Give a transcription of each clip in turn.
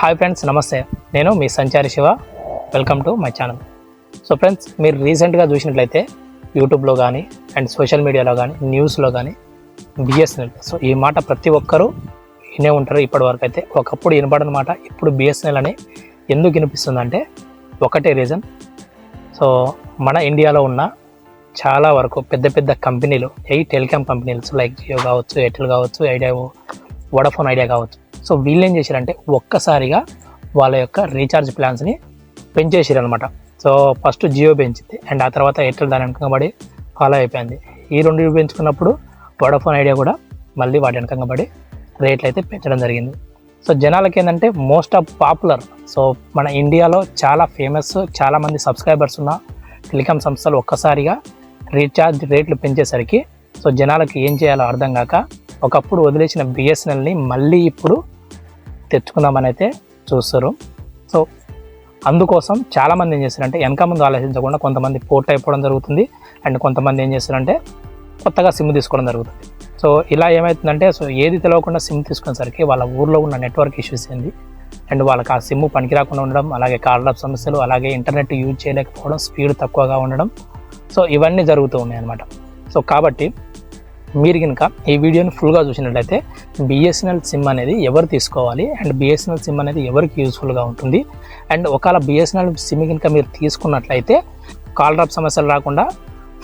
Hi friends నమస్తే. నేను మీ Sanchari Shiva. Welcome to my channel so friends మీరు రీసెంట్గా చూసినట్లయితే యూట్యూబ్లో కానీ అండ్ సోషల్ మీడియాలో కానీ న్యూస్లో కానీ బిఎస్ఎన్ఎల్ సో ఈ మాట ప్రతి ఒక్కరూ వినే ఉంటారు ఇప్పటి వరకు అయితే. ఒకప్పుడు వినపడని మాట ఇప్పుడు బిఎస్ఎన్ఎల్ అని ఎందుకు వినిపిస్తుందంటే ఒకటే రీజన్ సో మన ఇండియాలో ఉన్న చాలా వరకు పెద్ద పెద్ద కంపెనీలు ఏ టెలికామ్ కంపెనీలు లైక్ జియో కావచ్చు ఎయిర్టెల్ కావచ్చు ఐడియా వోడాఫోన్ ఐడియా కావచ్చు సో వీళ్ళు ఏం చేశారంటే ఒక్కసారిగా వాళ్ళ యొక్క రీఛార్జ్ ప్లాన్స్ని పెంచేసారు అనమాట సో ఫస్ట్ జియో పెంచింది. అండ్ ఆ తర్వాత ఎయిర్టెల్ దాని వెనకబడి ఫాలో అయిపోయింది. ఈ రెండు పెంచుకున్నప్పుడు వోడాఫోన్ ఐడియా కూడా మళ్ళీ వాటి వెనకబడి రేట్లు అయితే పెంచడం జరిగింది. సో జనాలకి ఏంటంటే మోస్ట్ ఆఫ్ పాపులర్. సో మన ఇండియాలో చాలా ఫేమస్ చాలామంది సబ్స్క్రైబర్స్ ఉన్న టెలికాం సంస్థలు ఒక్కసారిగా రీఛార్జ్ రేట్లు పెంచేసరికి సో జనాలకి ఏం చేయాలో అర్థం కాక ఒకప్పుడు వదిలేసిన బిఎస్ఎన్ఎల్ని మళ్ళీ ఇప్పుడు తెచ్చుకుందామని అయితే చూస్తారు. సో అందుకోసం చాలామంది ఏం చేస్తారంటే వెనక ముందు ఆలోచించకుండా కొంతమంది పోర్ట్ అయిపోవడం జరుగుతుంది. అండ్ కొంతమంది ఏం చేస్తారంటే కొత్తగా సిమ్ తీసుకోవడం జరుగుతుంది. సో ఇలా ఏమవుతుందంటే సో ఏది తెలియకుండా సిమ్ తీసుకునేసరికి వాళ్ళ ఊర్లో ఉన్న నెట్వర్క్ ఇష్యూస్ ఏంది? అండ్ వాళ్ళకి ఆ సిమ్ పనికి రాకుండా ఉండడం అలాగే కార్డ్ సమస్యలు అలాగే ఇంటర్నెట్ యూజ్ చేయలేకపోవడం స్పీడ్ తక్కువగా ఉండడం. సో ఇవన్నీ జరుగుతూ ఉన్నాయి అన్నమాట సో కాబట్టి మీరు కనుక ఈ వీడియోని ఫుల్గా చూసినట్లయితే బిఎస్ఎన్ఎల్ సిమ్ అనేది ఎవరు తీసుకోవాలి? అండ్ బిఎస్ఎన్ఎల్ సిమ్ అనేది ఎవరికి యూస్ఫుల్గా ఉంటుంది? అండ్ ఒకవేళ బిఎస్ఎన్ఎల్ సిమ్ కనుక మీరు తీసుకున్నట్లయితే కాల్ డ్రాప్ సమస్యలు రాకుండా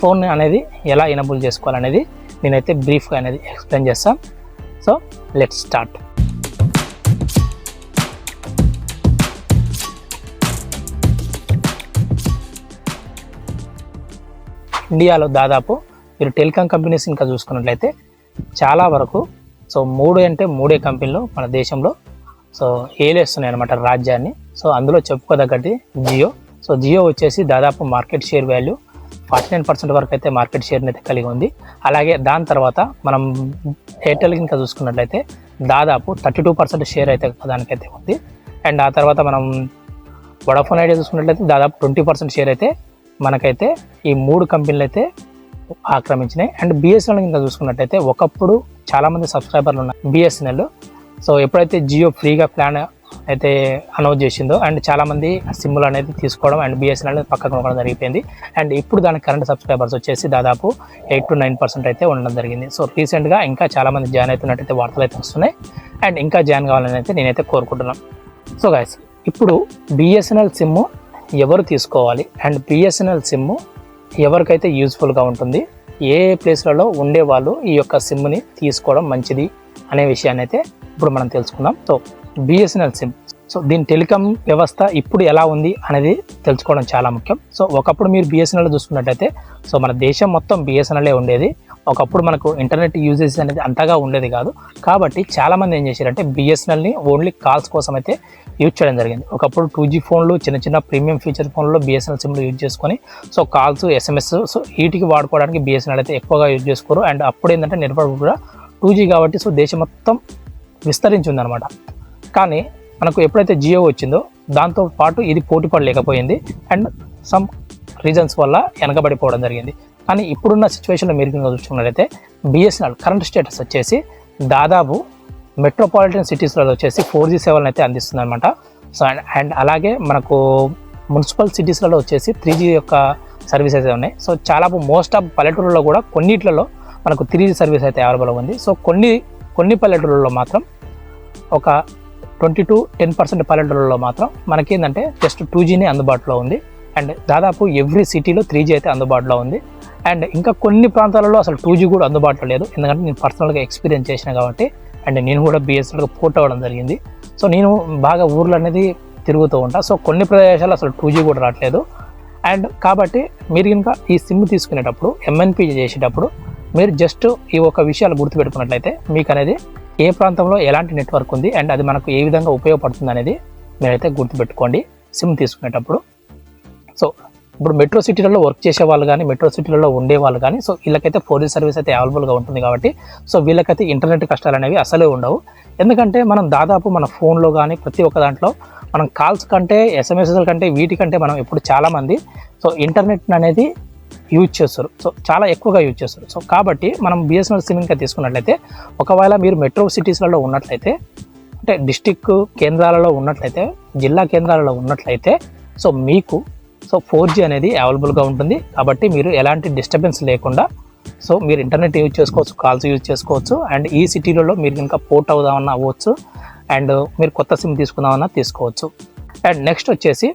ఫోన్ అనేది ఎలా ఎనబుల్ చేసుకోవాలనేది నేనైతే బ్రీఫ్గా అనేది ఎక్స్ప్లెయిన్ చేస్తాను సో లెట్స్ స్టార్ట్ ఇండియాలో దాదాపు మీరు టెలికాం కంపెనీస్ ఇంకా చూసుకున్నట్లయితే చాలా వరకు సో మూడు అంటే మూడే కంపెనీలు మన దేశంలో. సో ఏలేస్తున్నాయి అనమాట రాజ్యాన్ని. సో అందులో చెప్పుకోదగ్గటి జియో. సో జియో వచ్చేసి దాదాపు market share value forty nine percent వరకు అయితే మార్కెట్ షేర్ని అయితే కలిగి ఉంది. అలాగే దాని తర్వాత మనం ఎయిర్టెల్ ఇంకా చూసుకున్నట్లయితే దాదాపు థర్టీ టూ పర్సెంట్ షేర్ అయితే దానికైతే ఉంది. అండ్ ఆ తర్వాత మనం వడాఫోన్ ఐడియా చూసుకున్నట్లయితే దాదాపు ట్వంటీ పర్సెంట్ షేర్ అయితే మనకైతే ఈ మూడు కంపెనీలు అయితే ఆక్రమించినాయి అండ్ బిఎస్ఎన్ఎల్ ఇంకా చూసుకున్నట్టయితే ఒకప్పుడు చాలామంది సబ్స్క్రైబర్లు ఉన్నాయి బిఎస్ఎన్ఎల్ సో ఎప్పుడైతే జియో ఫ్రీగా ప్లాన్ అయితే అనౌన్స్ చేసిందో అండ్ చాలామంది సిమ్లు అనేది తీసుకోవడం అండ్ బిఎస్ఎన్ఎల్ పక్కకు కొనడం జరిగిపోయింది. అండ్ ఇప్పుడు దానికి కరెంట్ సబ్స్క్రైబర్స్ వచ్చేసి దాదాపు ఎయిట్ టు నైన్ పర్సెంట్ అయితే ఉండడం జరిగింది. సో రీసెంట్గా ఇంకా చాలామంది జాయిన్ అవుతున్నట్టయితే వార్తలు అయితే వస్తున్నాయి. అండ్ ఇంకా జాయిన్ కావాలని అయితే నేనైతే కోరుకుంటున్నాను. సో గాయస్ ఇప్పుడు బిఎస్ఎన్ఎల్ సిమ్ ఎవరు తీసుకోవాలి? అండ్ బిఎస్ఎన్ఎల్ సిమ్ ఎవరికైతే యూజ్ఫుల్గా ఉంటుంది ఏ ప్లేస్లలో ఉండే వాళ్ళు ఈ యొక్క సిమ్ని తీసుకోవడం మంచిది అనే విషయాన్ని అయితే ఇప్పుడు మనం తెలుసుకుందాం. సో బిఎస్ఎన్ఎల్ సిమ్ సో దీని టెలికాం వ్యవస్థ ఇప్పుడు ఎలా ఉంది అనేది తెలుసుకోవడం చాలా ముఖ్యం. సో ఒకప్పుడు మీరు బిఎస్ఎన్ఎల్ చూసుకున్నట్టయితే సో మన దేశం మొత్తం బిఎస్ఎన్ఎల్ఏ ఉండేది? ఒకప్పుడు మనకు ఇంటర్నెట్ యూజెస్ అనేది అంతగా ఉండేది కాదు. కాబట్టి చాలామంది ఏం చేశారంటే బిఎస్ఎన్ఎల్ని ఓన్లీ కాల్స్ కోసం అయితే యూజ్ చేయడం జరిగింది. ఒకప్పుడు టూ జీ ఫోన్లు చిన్న చిన్న ప్రీమియం ఫీచర్ ఫోన్లో బిఎస్ఎన్ఎల్ సిమ్లు యూజ్ చేసుకొని సో కాల్స్ ఎస్ఎంఎస్ సో వీటికి వాడుకోవడానికి బిఎస్ఎన్ఎల్ అయితే ఎక్కువగా యూజ్ చేసుకోరు. అండ్ అప్పుడు ఏంటంటే నెట్వర్క్ కూడా టూ జీ కాబట్టి సో దేశం మొత్తం విస్తరించి ఉందన్నమాట కానీ మనకు ఎప్పుడైతే జియో వచ్చిందో దాంతో పాటు ఇది పోటీ పడలేకపోయింది. అండ్ సమ్ రీజన్స్ వల్ల వెనకబడిపోవడం జరిగింది. కానీ ఇప్పుడున్న సిచ్యువేషన్లో మీరు కనుక చూసుకున్నట్లయితే బిఎస్ఎన్ఎల్ కరెంట్ స్టేటస్ వచ్చేసి దాదాపు మెట్రోపాలిటన్ సిటీస్లలో వచ్చేసి ఫోర్ జీ సేవలను అయితే అందిస్తుంది అనమాట సో అండ్ అండ్ అలాగే మనకు మున్సిపల్ సిటీస్లలో వచ్చేసి త్రీ జీ యొక్క సర్వీసెస్ ఉన్నాయి. సో చాలా మోస్ట్ ఆఫ్ పల్లెటూరులో కూడా కొన్నిట్లలో మనకు త్రీ జీ సర్వీస్ అయితే అవైలబుల్ ఉంది. సో కొన్ని కొన్ని పల్లెటూరులలో మాత్రం ఒక ట్వంటీ టు టెన్ పర్సెంట్ పల్లెటూరులో మాత్రం మనకి ఏంటంటే జస్ట్ టూ జీనే అందుబాటులో ఉంది. అండ్ దాదాపు ఎవ్రీ సిటీలో త్రీ జీ అయితే అందుబాటులో ఉంది. అండ్ ఇంకా కొన్ని ప్రాంతాలలో అసలు టూ జీ కూడా అందుబాటులో లేదు. ఎందుకంటే నేను పర్సనల్గా ఎక్స్పీరియన్స్ చేసిన కాబట్టి అండ్ నేను కూడా బిఎస్ఎన్ఎల్గా పోర్ట్ అవ్వడం జరిగింది. సో నేను బాగా ఊర్లు అనేది తిరుగుతూ ఉంటా. సో కొన్ని ప్రదేశాలు అసలు టూ జీ కూడా రావట్లేదు. అండ్ కాబట్టి మీరు ఇంకా ఈ సిమ్ తీసుకునేటప్పుడు ఎంఎన్పి చేసేటప్పుడు మీరు జస్ట్ ఈ ఒక విషయాలు గుర్తుపెట్టుకున్నట్లయితే మీకు అనేది ఏ ప్రాంతంలో ఎలాంటి నెట్వర్క్ ఉంది అండ్ అది మనకు ఏ విధంగా ఉపయోగపడుతుంది అనేది మీరైతే గుర్తుపెట్టుకోండి. సిమ్ తీసుకునేటప్పుడు. సో ఇప్పుడు మెట్రో సిటీలలో వర్క్ చేసే వాళ్ళు కానీ మెట్రో సిటీలలో ఉండే వాళ్ళు కానీ సో వీళ్ళకైతే ఫోర్ జీ సర్వీస్ అయితే అవైలబుల్గా ఉంటుంది కాబట్టి సో వీళ్ళకైతే ఇంటర్నెట్ కష్టాలు అనేవి అసలే ఉండవు. ఎందుకంటే మనం దాదాపు మన ఫోన్లో కానీ ప్రతి ఒక్క దాంట్లో మనం కాల్స్ కంటే ఎస్ఎంఎస్ల కంటే వీటికంటే మనం ఇప్పుడు చాలామంది సో ఇంటర్నెట్ అనేది యూజ్ చేస్తారు. సో చాలా ఎక్కువగా యూజ్ చేస్తారు. సో కాబట్టి మనం బిఎస్ఎన్ఎల్ సిమ్ ఇంకా తీసుకున్నట్లయితే ఒకవేళ మీరు మెట్రో సిటీస్లలో ఉన్నట్లయితే అంటే డిస్టిక్ కేంద్రాలలో ఉన్నట్లయితే జిల్లా కేంద్రాలలో ఉన్నట్లయితే సో మీకు సో ఫోర్ జీ అనేది అవైలబుల్గా ఉంటుంది. కాబట్టి మీరు ఎలాంటి డిస్టర్బెన్స్ లేకుండా సో మీరు ఇంటర్నెట్ యూజ్ చేసుకోవచ్చు కాల్స్ యూజ్ చేసుకోవచ్చు. అండ్ ఈ సిటీలలో మీరు ఇంకా పోర్ట్ అవుదామన్నా అవ్వచ్చు. అండ్ మీరు కొత్త సిమ్ తీసుకుందామన్నా తీసుకోవచ్చు. అండ్ నెక్స్ట్ వచ్చేసి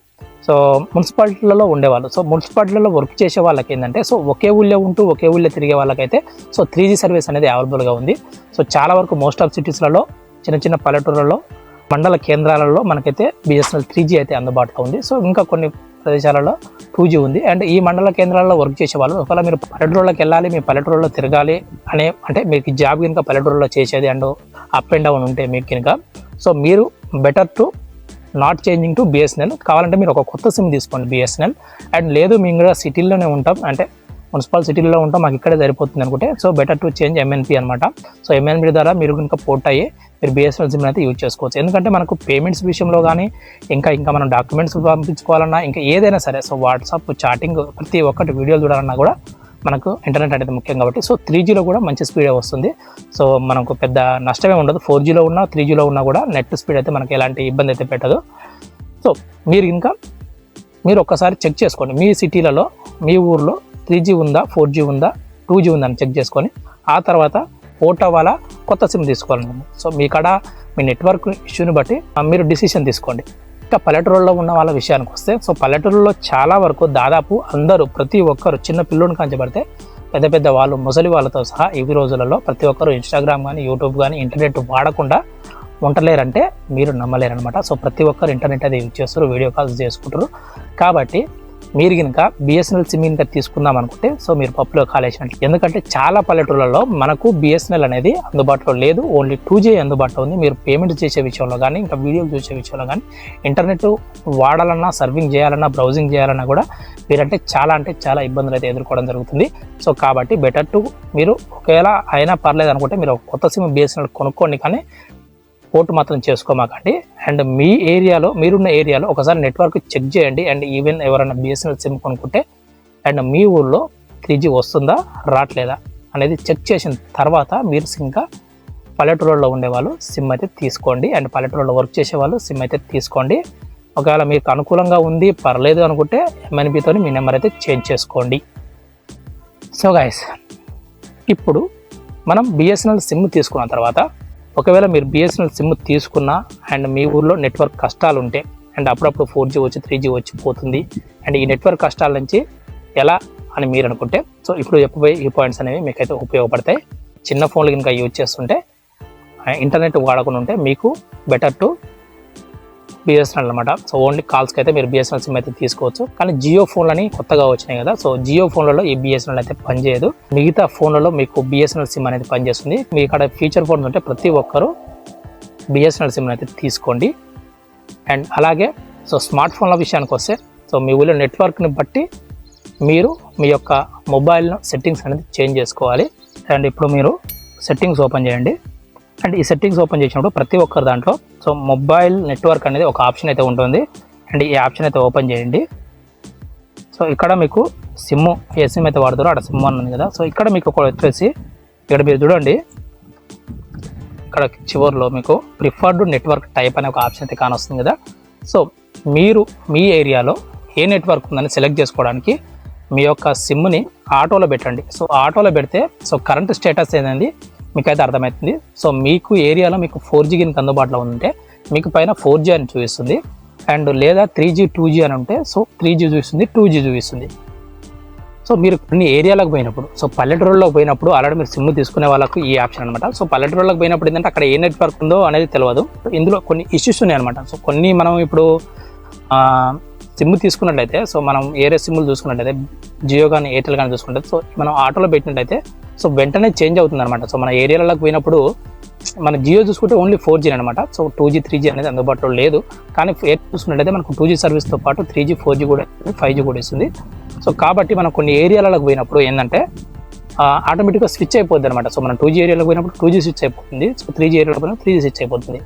సో మున్సిపాలిటీలలో ఉండేవాళ్ళు. సో మున్సిపాలిటీలలో వర్క్ చేసే వాళ్ళకి ఏంటంటే సో ఒకే ఊళ్ళో ఉంటూ ఒకే ఊళ్ళో తిరిగే వాళ్ళకైతే సో త్రీ జీ సర్వీస్ అనేది అవైలబుల్గా ఉంది. సో చాలా వరకు మోస్ట్ ఆఫ్ సిటీస్లలో చిన్న చిన్న పల్లెటూళ్ళలో మండల కేంద్రాలలో మనకైతే బిఎస్ఎన్ఎల్ త్రీ జీ అయితే అందుబాటులో ఉంది. సో ఇంకా కొన్ని ప్రదేశాలలో టూ జీ ఉంది. అండ్ ఈ మండల కేంద్రాల్లో వర్క్ చేసే వాళ్ళు ఒకవేళ మీరు పల్లెటూరులోకి వెళ్ళాలి మీ పల్లెటూరులో తిరగాలి అనే అంటే మీకు జాబ్ కనుక పల్లెటూరులో చేసేది అండ్ అప్ అండ్ డౌన్ ఉంటే మీకు కనుక సో మీరు better to not changing to BSNL కావాలంటే మీరు ఒక కొత్త సిమ్ తీసుకోండి బిఎస్ఎన్ఎల్ అండ్ లేదు మేము కూడా సిటీల్లోనే ఉంటాం. అంటే మున్సిపల్ సిటీలో ఉంటాం మాకు ఇక్కడే సరిపోతుంది అనుకుంటే so better to change MNP అనమాట సో ఎంఎన్పి ద్వారా మీరు కనుక పోర్ట్ అయ్యి మీరు బిఎస్ఎన్ఎల్ సిమ్ అయితే యూజ్ చేసుకోవచ్చు. ఎందుకంటే మనకు పేమెంట్స్ విషయంలో కానీ ఇంకా ఇంకా మనం డాక్యుమెంట్స్ పంపించుకోవాలన్నా ఇంకా ఏదైనా సరే సో వాట్సాప్ చాటింగ్ ప్రతి ఒక్కటి వీడియోలు చూడాలన్నా కూడా మనకు ఇంటర్నెట్ అనేది ముఖ్యం కాబట్టి సో త్రీ జీలో కూడా మంచి స్పీడే వస్తుంది. సో మనకు పెద్ద నష్టమే ఉండదు. ఫోర్ జీలో ఉన్నా త్రీ జీలో ఉన్నా కూడా నెట్ స్పీడ్ అయితే మనకి ఎలాంటి ఇబ్బంది అయితే పెట్టదు. సో మీరు ఇంకా మీరు ఒక్కసారి చెక్ చేసుకోండి. మీ సిటీలలో మీ ఊర్లో త్రీ జీ ఉందా ఫోర్ జీ ఉందా టూ జీ ఉందా అని చెక్ చేసుకొని ఆ తర్వాత పోర్ట్ అవ్వాలా? కొత్త సిమ్ తీసుకోవాలండి సో మీ కాడ మీ నెట్వర్క్ ఇష్యూని బట్టి మీరు డిసిషన్ తీసుకోండి. ఇంకా పల్లెటూరులో ఉన్న వాళ్ళ విషయానికి వస్తే సో పల్లెటూరులో చాలా వరకు దాదాపు అందరూ ప్రతి ఒక్కరు చిన్న పిల్లోని కంచబడితే పెద్ద పెద్ద వాళ్ళు ముసలి వాళ్ళతో సహా ఈ రోజులలో ప్రతి ఒక్కరు ఇన్స్టాగ్రామ్ కానీ యూట్యూబ్ కానీ ఇంటర్నెట్ వాడకుండా ఉండలేరంటే మీరు నమ్మలేరనమాట సో ప్రతి ఒక్కరు ఇంటర్నెట్ అది యూజ్ చేస్తారు వీడియో కాల్స్ చేసుకుంటారు. కాబట్టి మీరు కనుక బిఎస్ఎన్ఎల్ సిమ్ కనుక తీసుకుందాం అనుకుంటే సో మీరు పప్పులో కాలేసినట్లు. ఎందుకంటే చాలా పల్లెటూళ్ళలో మనకు బిఎస్ఎన్ఎల్ అనేది అందుబాటులో లేదు. ఓన్లీ టూ జీ అందుబాటులో ఉంది. మీరు పేమెంట్ చేసే విషయంలో కానీ ఇంకా వీడియోలు చూసే విషయంలో కానీ ఇంటర్నెట్ వాడాలన్నా సర్వింగ్ చేయాలన్నా బ్రౌజింగ్ చేయాలన్నా కూడా మీరంటే చాలా అంటే చాలా ఇబ్బందులు అయితే ఎదుర్కోవడం జరుగుతుంది. సో కాబట్టి బెటర్ టు మీరు ఒకవేళ అయినా పర్లేదు అనుకుంటే మీరు కొత్త సిమ్ బిఎస్ఎన్ఎల్ కొనుక్కోండి కానీ పోర్ట్ మాత్రం చేసుకోమాకండి. అండ్ మీ ఏరియాలో మీరున్న ఏరియాలో ఒకసారి నెట్వర్క్ చెక్ చేయండి. అండ్ ఈవెన్ ఎవరైనా బిఎస్ఎన్ఎల్ సిమ్ కొనుక్కుంటే అండ్ మీ ఊళ్ళో త్రీ జీ వస్తుందా రావట్లేదా అనేది చెక్ చేసిన తర్వాత మీరు ఇంకా పల్లెటూరులో ఉండేవాళ్ళు సిమ్ అయితే తీసుకోండి. అండ్ పల్లెటూరులో వర్క్ చేసేవాళ్ళు సిమ్ అయితే తీసుకోండి. ఒకవేళ మీకు అనుకూలంగా ఉంది పర్లేదు అనుకుంటే ఎంఎన్బితో మీ నెంబర్ అయితే చేంజ్ చేసుకోండి. సో గాయస్ ఇప్పుడు మనం బిఎస్ఎన్ఎల్ సిమ్ తీసుకున్న తర్వాత ఒకవేళ మీరు బిఎస్ఎన్ఎల్ సిమ్ తీసుకున్నా అండ్ మీ ఊర్లో నెట్వర్క్ కష్టాలు ఉంటే అండ్ అప్పుడప్పుడు ఫోర్ జీ వచ్చి త్రీ జీ వచ్చి పోతుంది అండ్ ఈ నెట్వర్క్ కష్టాల నుంచి ఎలా అని మీరు అనుకుంటే సో ఇప్పుడు చెప్పబోయే ఈ పాయింట్స్ అనేవి మీకైతే ఉపయోగపడతాయి. చిన్న ఫోన్లు కనుక యూజ్ చేస్తుంటే ఇంటర్నెట్ వాడకుండా ఉంటే మీకు బెటర్ టు బిఎస్ఎన్ఎల్ అనమాట సో ఓన్లీ కాల్స్కి అయితే మీరు బిఎస్ఎన్ఎల్ సిమ్ అయితే తీసుకోవచ్చు. కానీ జియో ఫోన్లని కొత్తగా వచ్చినాయి కదా. సో జియో ఫోన్లలో ఈ బిఎస్ఎన్ఎల్ అయితే పనిచేయదు. మిగతా ఫోన్లలో మీకు బిఎస్ఎన్ఎల్ సిమ్ అనేది పనిచేస్తుంది. మీ ఇక్కడ ఫీచర్ ఫోన్స్ ఉంటే ప్రతి ఒక్కరు బిఎస్ఎన్ఎల్ సిమ్ అయితే తీసుకోండి. అండ్ అలాగే సో స్మార్ట్ ఫోన్ల విషయానికి వస్తే సో మీ ఊళ్ళో నెట్వర్క్ని బట్టి మీరు మీ యొక్క మొబైల్ సెట్టింగ్స్ అనేది చేంజ్ చేసుకోవాలి. అండ్ ఇప్పుడు మీరు సెట్టింగ్స్ ఓపెన్ చేయండి. అండ్ ఈ సెట్టింగ్స్ ఓపెన్ చేసినప్పుడు ప్రతి ఒక్కరి దాంట్లో సో మొబైల్ నెట్వర్క్ అనేది ఒక ఆప్షన్ అయితే ఉంటుంది. అండ్ ఈ ఆప్షన్ అయితే ఓపెన్ చేయండి. సో ఇక్కడ మీకు సిమ్ ఏ సిమ్ అయితే వాడతారో అక్కడ సిమ్ అన్నది కదా. సో ఇక్కడ మీకు ఒకటి వచ్చేసి ఇక్కడ మీరు చూడండి. ఇక్కడ చివరిలో మీకు ప్రిఫర్డ్ నెట్వర్క్ టైప్ అనే ఒక ఆప్షన్ అయితే కానొస్తుంది కదా. సో మీరు మీ ఏరియాలో ఏ నెట్వర్క్ ఉందని సెలెక్ట్ చేసుకోవడానికి మీ యొక్క సిమ్ని ఆటోలో పెట్టండి. సో ఆటోలో పెడితే సో కరెంట్ స్టేటస్ ఏంటండి మీకైతే అర్థమవుతుంది సో మీకు ఏరియాలో మీకు ఫోర్ జీ కింద అందుబాటులో ఉంటే మీకు పైన ఫోర్ జీ అని చూపిస్తుంది. అండ్ లేదా త్రీ జీ టూ జీ అని ఉంటే సో త్రీ జీ చూపిస్తుంది టూ జీ చూపిస్తుంది. సో మీరు కొన్ని ఏరియాలకు పోయినప్పుడు సో పల్లెటూరులోకి పోయినప్పుడు ఆల్రెడీ మీరు సిమ్ తీసుకునే వాళ్ళకు ఈ ఆప్షన్ అనమాట సో పల్లెటూరులోకి పోయినప్పుడు ఏంటంటే అక్కడ ఏ నెట్వర్క్ ఉందో అనేది తెలియదు. ఇందులో కొన్ని ఇష్యూస్ ఉన్నాయి అనమాట సో కొన్ని మనం ఇప్పుడు సిమ్ తీసుకున్నట్లయితే సో మనం ఏరే సిమ్లు చూసుకున్నట్లయితే జియో కానీ ఎయిర్టెల్ కానీ చూసుకుంటే సో మనం ఆటోలో పెట్టినట్టయితే సో వెంటనే చేంజ్ అవుతుంది అనమాట సో మన ఏరియాలకు పోయినప్పుడు మన జియో చూసుకుంటే ఓన్లీ ఫోర్ జీ అనమాట so two G three G అనేది అందుబాటులో లేదు. కానీ ఎయిర్ చూసుకున్నట్లయితే మనకు టూ జీ సర్వీస్తో పాటు త్రీ జీ ఫోర్ జీ కూడా ఫైవ్ జీ కూడా ఇస్తుంది సో కాబట్టి మనం కొన్ని ఏరియాలకు పోయినప్పుడు ఏంటంటే ఆటోమేటిక్గా స్విచ్ అయిపోద్ది అనమాట సో మనం టూ జీ ఏరియాలో పోయినప్పుడు టూ జీ స్విచ్ అయిపోతుంది. సో త్రీ జీ ఏరియాలో పోయినప్పుడు త్రీ జీ స్విచ్ అయిపోతుంది.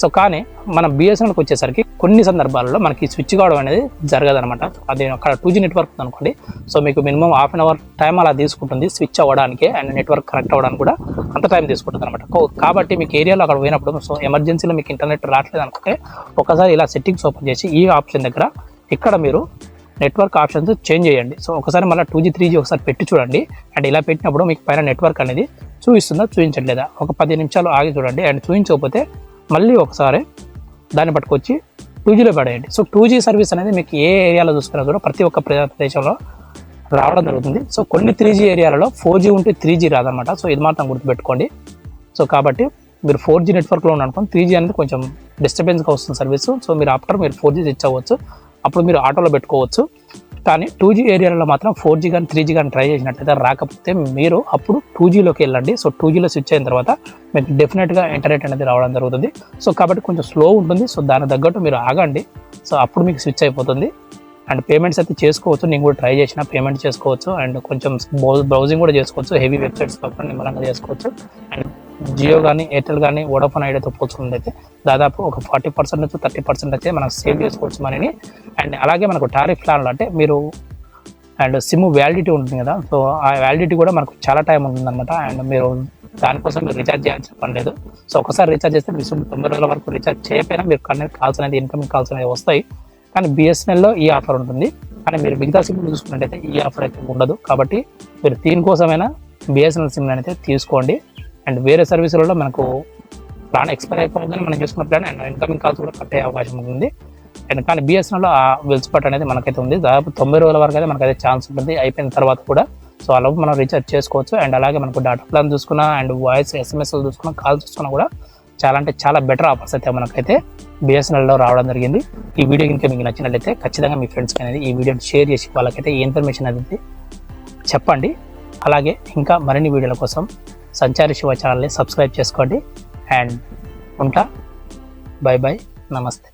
సో కానీ మనం బిఎస్ఎన్ఎల్కి వచ్చేసరికి కొన్ని సందర్భాల్లో మనకి స్విచ్ కావడం అనేది జరగదనమాట అది అక్కడ టూ జీ నెట్వర్క్ అనుకోండి సో మీకు minimum half an hour time అలా తీసుకుంటుంది స్విచ్ అవ్వడానికి అండ్ నెట్వర్క్ కనెక్ట్ అవ్వడానికి కూడా అంత టైం తీసుకుంటుంది అనమాట కాబట్టి మీకు ఏరియాలో అక్కడ పోయినప్పుడు సో ఎమర్జెన్సీలో మీకు ఇంటర్నెట్ రావట్లేదు అనుకుంటే ఒకసారి ఇలా సెట్టింగ్స్ ఓపెన్ చేసి ఈ ఆప్షన్ దగ్గర ఇక్కడ మీరు నెట్వర్క్ ఆప్షన్స్ చేంజ్ చేయండి. సో ఒకసారి మళ్ళీ టూ జీ త్రీ జీ ఒకసారి పెట్టి చూడండి. అండ్ ఇలా పెట్టినప్పుడు మీకు పైన నెట్వర్క్ అనేది చూపిస్తుందా చూపించట్లేదా? ఒక పది నిమిషాలు ఆగి చూడండి. అండ్ చూపించకపోతే మళ్ళీ ఒకసారి దాన్ని పట్టుకొచ్చి టూ జీలో పడేయండి. సో టూ జీ సర్వీస్ అనేది మీకు ఏ ఏరియాలో చూసుకున్నా కూడా ప్రతి ఒక్క ప్రదేశంలో రావడం జరుగుతుంది. సో కొన్ని త్రీ జీ ఏరియాలలో ఫోర్ జీ ఉంటే త్రీ జీ రాదనమాట సో ఇది మాత్రం గుర్తుపెట్టుకోండి. సో కాబట్టి మీరు ఫోర్ జీ నెట్వర్క్లో ఉన్నారనుకోండి త్రీ జీ అనేది కొంచెం డిస్టర్బెన్స్గా వస్తుంది సర్వీస్. సో మీరు ఆఫ్టర్ మీరు ఫోర్ జీ తెచ్చుకోవచ్చు అవ్వచ్చు. అప్పుడు మీరు ఆటోలో పెట్టుకోవచ్చు. కానీ టూ జీ ఏరియాలో మాత్రం ఫోర్ జీ కానీ త్రీ జీ కానీ ట్రై చేసినట్లయితే రాకపోతే మీరు అప్పుడు టూ జీలోకి వెళ్ళండి. సో టూ జీలో స్విచ్ అయిన తర్వాత మీకు డెఫినెట్గా ఇంటర్నెట్ అనేది రావడం జరుగుతుంది. సో కాబట్టి కొంచెం స్లో ఉంటుంది. సో దాని తగ్గట్టు మీరు ఆగండి. సో అప్పుడు మీకు స్విచ్ అయిపోతుంది. అండ్ పేమెంట్స్ అయితే చేసుకోవచ్చు. నేను కూడా ట్రై చేసిన పేమెంట్ చేసుకోవచ్చు. అండ్ కొంచెం బ్రౌజింగ్ కూడా చేసుకోవచ్చు. హెవీ వెబ్సైట్స్ కాకుండా నిమ్మలంగా చేసుకోవచ్చు. అండ్ జియో కానీ ఎయిర్టెల్ కానీ వోడాఫోన్ ఐడియాతో పోల్చుకుంటే అయితే దాదాపు ఒక ఫార్టీ పర్సెంట్ నుంచి థర్టీ పర్సెంట్ అయితే మనం సేవ్ చేసుకోవచ్చు మనీని. అండ్ అలాగే మనకు టారిఫ్ ప్లాన్లు అంటే మీరు అండ్ సిమ్ వ్యాలిడిటీ ఉంటుంది కదా సో ఆ వ్యాలిడిటీ కూడా మనకు చాలా టైం ఉంటుందన్నమాట. అండ్ మీరు దానికోసం మీరు రీఛార్జ్ చేయాల్సిన పని లేదు. సో ఒకసారి రీఛార్జ్ చేస్తే మీ సిమ్ తొమ్మిది రోజుల వరకు రీఛార్జ్ చేయకపోయినా మీరు కనెక్ట్ కాల్స్ అనేది ఇన్కమింగ్ కాల్స్ అనేది వస్తాయి. కానీ బిఎస్ఎన్ఎల్లో ఈ ఆఫర్ ఉంటుంది. కానీ మీరు మిగతా సిమ్ చూసుకున్నట్టయితే ఈ ఆఫర్ అయితే ఉండదు. కాబట్టి మీరు దీనికోసమైనా బిఎస్ఎన్ఎల్ సిమ్ అయితే తీసుకోండి. అండ్ వేరే సర్వీసులలో మనకు ప్లాన్ ఎక్స్పైర్ అయిపోతుందని మనం చేసుకున్న ప్లాన్ అండ్ ఇన్కమింగ్ కాల్స్ కూడా కట్టే అవకాశం ఉంది. అండ్ కానీ బిఎస్ఎన్ఎల్ ఆ వెల్స్పాట్ అనేది మనకైతే ఉంది. దాదాపు తొంభై రోజుల వరకు అయితే మనకైతే ఛాన్స్ ఉంటుంది. అయిపోయిన తర్వాత కూడా సో అలా మనం రీఛార్జ్ చేసుకోవచ్చు. అండ్ అలాగే మనకు డేటా ప్లాన్ చూసుకున్నా అండ్ వాయిస్ ఎస్ఎంఎస్లు చూసుకున్నా కాల్ చూసుకున్నా కూడా చాలా అంటే చాలా బెటర్ ఆఫర్స్ అయితే మనకైతే బిఎస్ఎన్ఎల్లో రావడం జరిగింది. ఈ వీడియో కనుక మీకు నచ్చినట్లయితే ఖచ్చితంగా మీ ఫ్రెండ్స్కి అనేది ఈ వీడియోని షేర్ చేసి వాళ్ళకైతే ఈ ఇన్ఫర్మేషన్ అనేది చెప్పండి. అలాగే ఇంకా మరిన్ని వీడియోల కోసం సంచారి శివ ఛానల్ని సబ్స్క్రైబ్ చేసుకోండి అండ్ ఉంటా. Bye bye. నమస్తే.